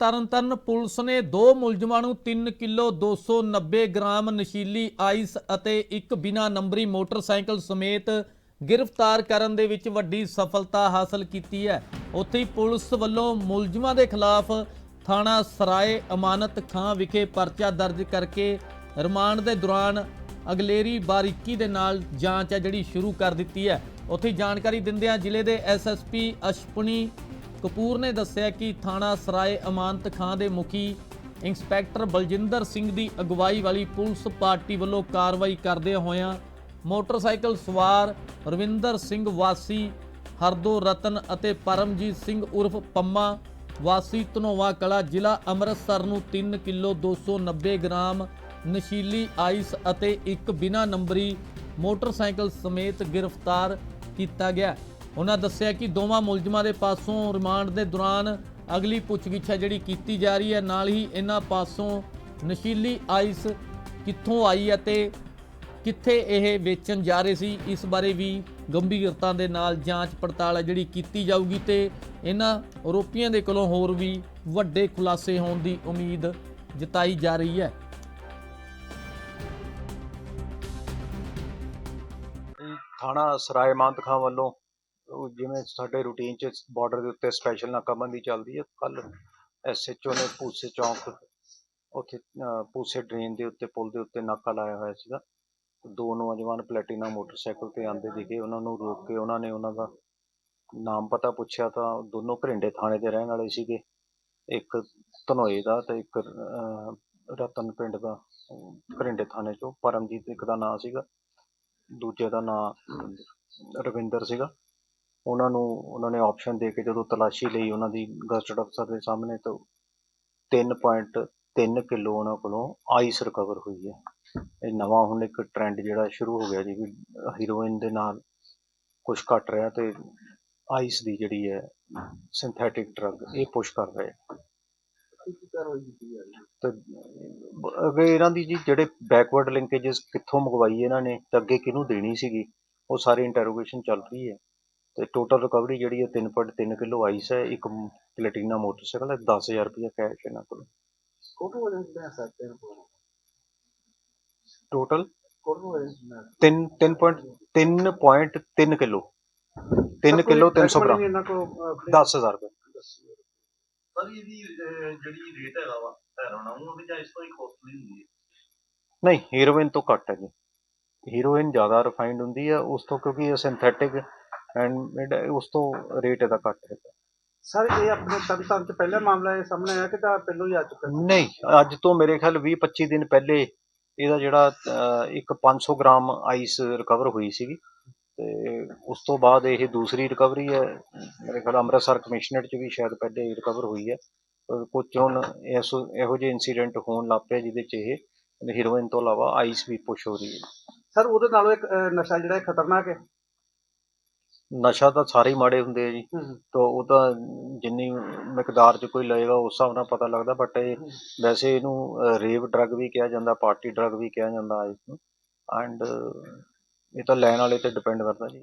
Tarn Taran police ਨੇ ਦੋ ਮੁਲਜ਼ਮਾਂ ਨੂੰ 3 ਕਿਲੋ 290 ਗ੍ਰਾਮ ਨਸ਼ੀਲੀ ਆਈਸ ਅਤੇ ਇੱਕ ਬਿਨਾ ਨੰਬਰੀ ਮੋਟਰਸਾਈਕਲ ਸਮੇਤ ਗ੍ਰਿਫਤਾਰ ਕਰਨ ਦੇ ਵਿੱਚ ਵੱਡੀ ਸਫਲਤਾ ਹਾਸਲ ਕੀਤੀ ਹੈ। ਉੱਥੇ ਹੀ ਪੁਲਿਸ ਵੱਲੋਂ ਮੁਲਜ਼ਮਾਂ ਦੇ ਖਿਲਾਫ ਥਾਣਾ ਸਰਾਏ ਅਮਾਨਤ ਖਾਂ ਵਿਖੇ ਪਰਚਾ ਦਰਜ ਕਰਕੇ ਰਿਮਾਂਡ ਦੇ ਦੌਰਾਨ ਅਗਲੇਰੀ ਬਾਰੀਕੀ ਦੇ ਨਾਲ ਜਾਂਚ ਹੈ ਜਿਹੜੀ ਸ਼ੁਰੂ ਕਰ ਦਿੱਤੀ ਹੈ। ਉੱਥੇ ਜਾਣਕਾਰੀ ਦਿੰਦਿਆਂ ਜ਼ਿਲ੍ਹੇ ਦੇ ਐਸਐਸਪੀ ਅਸ਼ਪਨੀ ਕਪੂਰ ਨੇ ਦੱਸਿਆ ਕਿ ਥਾਣਾ ਸਰਾਏ ਅਮਾਨਤ ਖਾਂ ਦੇ ਮੁਖੀ ਇੰਸਪੈਕਟਰ ਬਲਜਿੰਦਰ ਸਿੰਘ ਦੀ ਅਗਵਾਈ ਵਾਲੀ ਪੁਲਿਸ ਪਾਰਟੀ ਵੱਲੋਂ ਕਾਰਵਾਈ ਕਰਦੇ ਹੋਇਆਂ ਮੋਟਰਸਾਈਕਲ ਸਵਾਰ ਰਵਿੰਦਰ ਸਿੰਘ ਵਾਸੀ, ਹਰਦੋ ਰਤਨ ਅਤੇ ਪਰਮਜੀਤ ਸਿੰਘ ਉਰਫ ਪੰਮਾ, ਵਾਸੀ ਧਨੋਵਾ ਕਲਾ, ਜ਼ਿਲ੍ਹਾ ਅੰਮ੍ਰਿਤਸਰ ਨੂੰ 3 ਕਿਲੋ 290 ਗ੍ਰਾਮ ਨਸ਼ੀਲੀ ਆਈਸ ਅਤੇ ਇੱਕ ਬਿਨਾ ਨੰਬਰੀ ਮੋਟਰਸਾਈਕਲ ਸਮੇਤ ਗ੍ਰਿਫਤਾਰ ਕੀਤਾ ਗਿਆ। ਉਹਨਾਂ ਦੱਸਿਆ ਕਿ ਦੋਵਾਂ ਮੁਲਜ਼ਮਾਂ ਦੇ ਪਾਸੋਂ ਰਿਮਾਂਡ ਦੇ ਦੌਰਾਨ ਅਗਲੀ ਪੁੱਛਗਿੱਛ ਹੈ ਜਿਹੜੀ ਕੀਤੀ ਜਾ ਰਹੀ ਹੈ। ਨਾਲ ਹੀ ਇਹਨਾਂ ਪਾਸੋਂ ਨਸ਼ੀਲੀ ਆਈਸ ਕਿੱਥੋਂ ਆਈ ਹੈ ਤੇ ਕਿੱਥੇ ਇਹ ਵੇਚਣ ਜਾ ਰਹੇ ਸੀ, ਇਸ ਬਾਰੇ ਵੀ ਗੰਭੀਰਤਾ ਦੇ ਨਾਲ ਜਾਂਚ ਪੜਤਾਲ ਹੈ ਜਿਹੜੀ ਕੀਤੀ ਜਾਊਗੀ ਤੇ ਇਹਨਾਂ ਆਰੋਪੀਆਂ ਦੇ ਕੋਲੋਂ ਹੋਰ ਵੀ ਵੱਡੇ ਖੁਲਾਸੇ ਹੋਣ ਦੀ ਉਮੀਦ ਜਤਾਈ ਜਾ ਰਹੀ ਹੈ। ਥਾਣਾ ਸਰਾਏ ਮਾਨਤ ਖਾਂ ਵੱਲੋਂ ਉਹ ਜਿਵੇਂ ਸਾਡੇ ਰੂਟੀਨ ਚ ਬਾਰਡਰ ਦੇ ਉੱਤੇ ਸਪੈਸ਼ਲ ਨਾਕਾਬੰਦੀ ਚੱਲਦੀ ਹੈ ਕੱਲ ਐਸਐਚਓ ਨੇ ਪੂਸੇ ਚੌਂਕ ਉੱਥੇ ਪੂਸੇ ਡਰੇਨ ਦੇ ਉੱਤੇ, ਪੁਲ ਦੇ ਉੱਤੇ ਨਾਕਾ ਲਾਇਆ ਹੋਇਆ ਸੀਗਾ। ਦੋ ਨੌਜਵਾਨ ਪਲੈਟੀਨਾ ਮੋਟਰਸਾਈਕਲ ਤੇ ਆਂਦੇ ਦਿਖੇ, ਉਹਨਾਂ ਨੂੰ ਰੋਕ ਕੇ ਉਹਨਾਂ ਨੇ ਉਹਨਾਂ ਦਾ ਨਾਮ ਪਤਾ ਪੁੱਛਿਆ ਤਾਂ ਦੋਨੋਂ ਘਰਿੰਡੇ ਥਾਣੇ ਦੇ ਰਹਿਣ ਵਾਲੇ ਸੀਗੇ। ਇੱਕ ਧਨੋਏ ਦਾ ਤੇ ਇੱਕ ਰਤਨ ਪਿੰਡ ਦਾ ਘਰਿੰਡੇ ਥਾਣੇ ਚੋਂ। ਪਰਮਜੀਤ ਇੱਕ ਦਾ ਨਾਂ ਸੀਗਾ, ਦੂਜੇ ਦਾ ਨਾਂ ਰਵਿੰਦਰ ਸੀਗਾ। ਉਹਨਾਂ ਨੂੰ, ਉਹਨਾਂ ਨੇ ਆਪਸ਼ਨ ਦੇ ਕੇ ਜਦੋਂ ਤਲਾਸ਼ੀ ਲਈ ਉਹਨਾਂ ਦੀ ਗਸਟਡ ਅਫਸਰ ਦੇ ਸਾਹਮਣੇ, ਤਾਂ 3.3 ਕਿਲੋ ਉਹਨਾਂ ਕੋਲੋਂ ਆਈਸ ਰਿਕਵਰ ਹੋਈ ਹੈ। ਇਹ ਨਵਾਂ ਹੁਣ ਇੱਕ ਟ੍ਰੈਂਡ ਜਿਹੜਾ ਸ਼ੁਰੂ ਹੋ ਗਿਆ ਜੀ ਵੀ ਹੀਰੋਇਨ ਦੇ ਨਾਲ ਕੁਝ ਘਟ ਰਿਹਾ ਤੇ ਆਈਸ ਦੀ ਜਿਹੜੀ ਹੈ ਸਿੰਥੈਟਿਕ ਡਰੱਗ ਇਹ ਪੁਸ਼ ਕਰ ਰਹੇ ਤੇ ਅਗੇ ਇਹਨਾਂ ਦੀ ਜੀ ਜਿਹੜੇ ਬੈਕਵਰਡ ਲਿੰਕੇजेस ਕਿੱਥੋਂ ਮੰਗਵਾਈ ਇਹਨਾਂ ਨੇ, ਤੇ ਅੱਗੇ ਕਿਹਨੂੰ ਦੇਣੀ ਸੀਗੀ, ਉਹ ਸਾਰੀ ਇੰਟਰੋਗੇਸ਼ਨ ਚੱਲ ਰਹੀ ਹੈ। ਤੇ ਟੋਟਲ ਰਿਕਵਰੀ ਜਿਹੜੀ ਹੈ 3.3 ਕਿਲੋ ਆਈਸ ਹੈ ਇੱਕ ਪਲੈਟੀਨਾ ਮੋਟਰਸਾਈਕਲ ਹੈ 10000 ਰੁਪਏ ਕੈਸ਼ ਇਹਨਾਂ ਕੋਲ। ਕੋਟੋ ਵਜਨ ਲੈ ਸਕਦੇ ਕੋਲ ਟੋਟਲ ਕੋਟੋ ਵਜਨ 3 3.3 ਕਿਲੋ। 3 kilo 300 gram. ਇਹਨਾਂ ਕੋ 10000 ਰੁਪਏ ਸਰ ਇਹਦੀ ਜਿਹੜੀ ਰੇਟ ਹੈਗਾ ਵਾ ਹੈਰੋਨ ਉਹਦੇ ਜਾਂ ਇਸ ਤੋਂ ਹੀ ਕੋਸਟਲੀ ਹੁੰਦੀ ਹੈ। ਨਹੀਂ ਹੀਰੋਇਨ ਤੋਂ ਘੱਟ ਹੈ ਜੀ। ਹੀਰੋਇਨ ਜ਼ਿਆਦਾ ਰਿਫਾਈਨਡ ਹੁੰਦੀ ਹੈ ਉਸ ਤੋਂ ਕਿਉਂਕਿ ਇਹ ਸਿੰਥੈਟਿਕ ਐਂਡ ਉਸ ਤੋਂ ਰੇਟ ਇਹਦਾ ਘੱਟ ਹੈ। ਸਰ ਇਹ ਆਪਣੇ ਤਨ ਤਨ ਚ ਪਹਿਲਾ ਮਾਮਲਾ ਇਹ ਸਾਹਮਣੇ ਆਇਆ ਕਿ ਤਾਂ ਪਹਿਲਾਂ ਹੀ ਆ ਚੁੱਕਾ? ਨਹੀਂ ਅੱਜ ਤੋਂ ਮੇਰੇ ਖਿਆਲ 20 25 ਦਿਨ ਪਹਿਲੇ ਇਹਦਾ ਜਿਹੜਾ ਅਹ, ਇੱਕ 500 ਗ੍ਰਾਮ ਆਈਸ ਰਿਕਵਰ ਹੋਈ ਸੀਗੀ। ਤੇ ਉਸ ਤੋਂ ਬਾਅਦ ਇਹ ਦੂਸਰੀ ਰਿਕਵਰੀ ਹੈ। ਮੇਰੇ ਖਿਆਲ ਅੰਮ੍ਰਿਤਸਰ ਕਮਿਸ਼ਨਰੇਟ ਚ ਵੀ ਸ਼ਾਇਦ ਪਹਿਲੇ ਰਿਕਵਰ ਹੋਈ ਹੈ। ਪਰ ਕੁਝ ਹੁਣ ਇਸ ਇਹੋ ਜਿਹੇ ਇਨਸੀਡੈਂਟ ਹੋਣ ਲੱਗ ਪਏ ਜਿਹਦੇ ਚ ਇਹ ਹੀਰੋਇਨ ਤੋਂ ਇਲਾਵਾ ਆਈਸ ਵੀ ਪੁਸ਼ ਹੋ ਰਹੀ ਹੈ। ਸਰ ਉਹਦੇ ਨਾਲੋਂ ਇੱਕ ਅਹ, ਨਸ਼ਾ ਜਿਹੜਾ ਇਹ ਖਤਰਨਾਕ ਹੈ? ਨਸ਼ਾ ਤਾਂ ਸਾਰੇ ਹੀ ਮਾੜੇ ਹੁੰਦੇ ਆ ਜੀ। ਤਾਂ ਉਹ ਤਾਂ ਜਿੰਨੀ ਮਿਕਦਾਰ ਚ ਕੋਈ ਲਏਗਾ ਉਸ ਹਿਸਾਬ ਨਾਲ ਪਤਾ ਲੱਗਦਾ ਬਟ ਇਹ ਵੈਸੇ ਇਹਨੂੰ ਰੇਵ ਡਰੱਗ ਵੀ ਕਿਹਾ ਜਾਂਦਾ ਪਾਰਟੀ ਡਰੱਗ ਵੀ ਕਿਹਾ ਜਾਂਦਾ ਇਸ ਨੂੰ। ਐਂਡ ਇਹ ਤਾਂ ਲੈਣ ਵਾਲੇ ਤੇ ਡਿਪੈਂਡ ਕਰਦਾ ਜੀ।